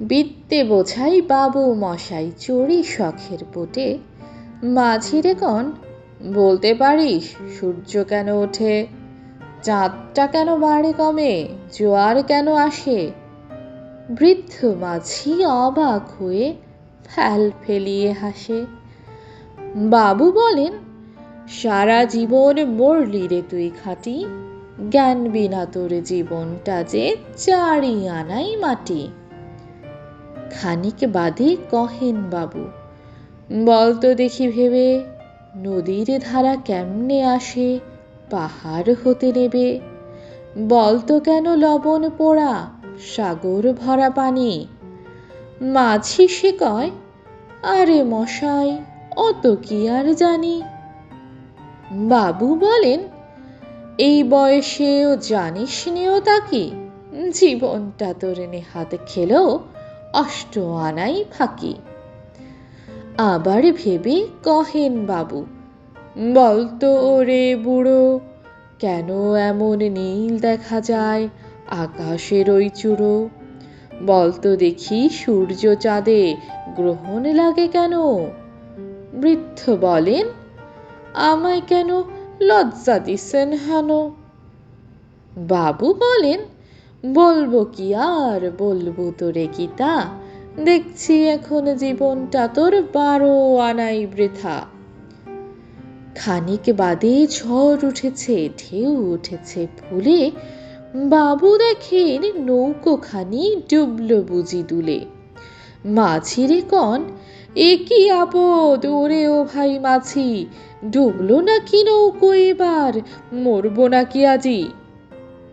বিদ্যে বোঝাই বাবু মশাই চড়ি শখের পোটে। মাঝিরে কন, বলতে পারিস সূর্য কেন ওঠে? চাঁদটা কেন বাড়ে কমে? জোয়ার কেন আসে? বৃদ্ধ মাঝি অবাক হয়ে ফ্যাল ফেলিয়ে হাসে। বাবু বলেন, সারা জীবন মরলি রে তুই খাটি। জ্ঞান বিনা তোর জীবনটা যে চারি আনাই মাটি। খানিক বাদে কহেন বাবু বলতো দেখি ভেবে, নদীর ধারা কেমনে আসে, পাহাড় হতে নেবে বলতো কেন লবণ পোড়া, সাগর ভরা পানি, মাঝি সে কয়, আরে মশাই, অত কি আর জানি? বাবু বলেন, এই বয়সেও জানিস নিও তাকি জীবনটা তোর নেহাত খেলেও অষ্ট আনাই ফাঁকি। আবার ভেবে কহেন বাবু বলতো ওরে বুড়ো, কেন এমন নীল দেখা যায় আকাশের ওই চূড়ো? বলতো দেখি সূর্য চাঁদে গ্রহণ লাগে কেন? বৃদ্ধ বলেন, আমায় কেন লজ্জা দিচ্ছেন হেন? বাবু বলেন বলব কি আর বলব তোরে গীতা? দেখছি এখন জীবনটা তোর বারো আনাই বৃথা। খানিক বাদে ঝড় উঠেছে, ঢেউ উঠেছে ফুলে। বাবু দেখেন নৌকোখানি ডুবল বুঝি দুলে। মাঝিরে কন, এ কি আপদ? ওরে ও ভাই মাছি ডুবলো নাকি নৌকো এবার? মরবো নাকি আজি?